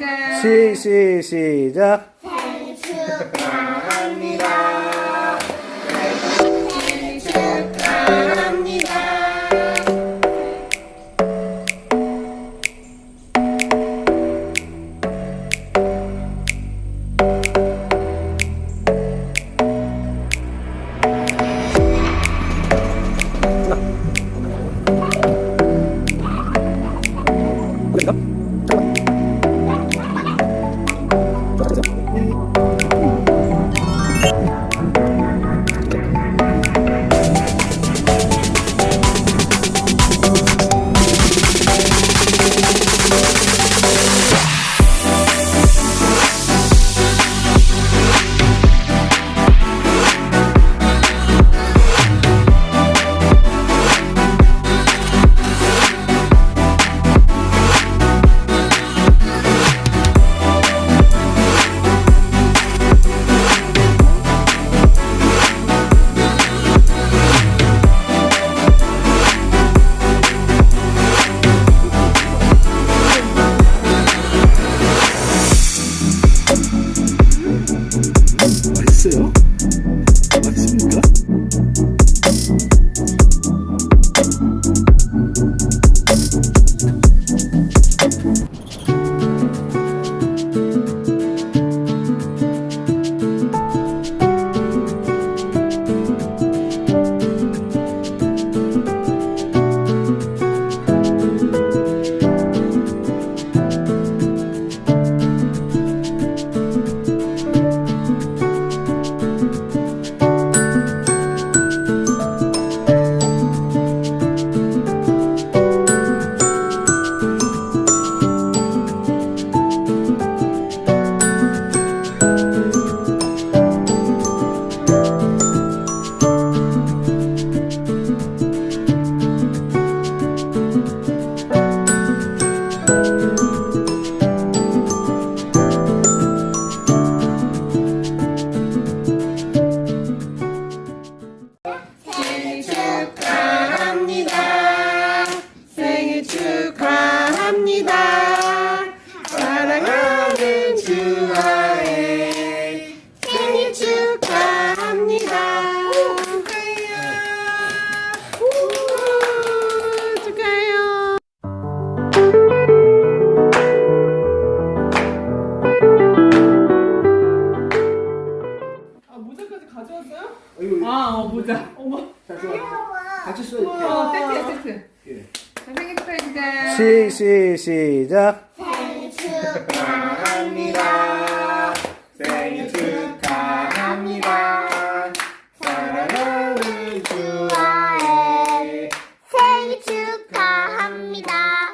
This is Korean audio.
축하합니다. 시, 시, 시작. 있어요? 주아의 생일 축하합니다. 축하해요. 축하해요. 아, 모자까지 가져왔어요? 이거 아, 어, 모자. 어머. 같이 써요. 어, 세트야, 세트. 예. 자, 생일 축하합니다. 시, 시, 시작. 축하합니다. 생일 축하합니다. 사랑하는 주아의 생일 축하합니다.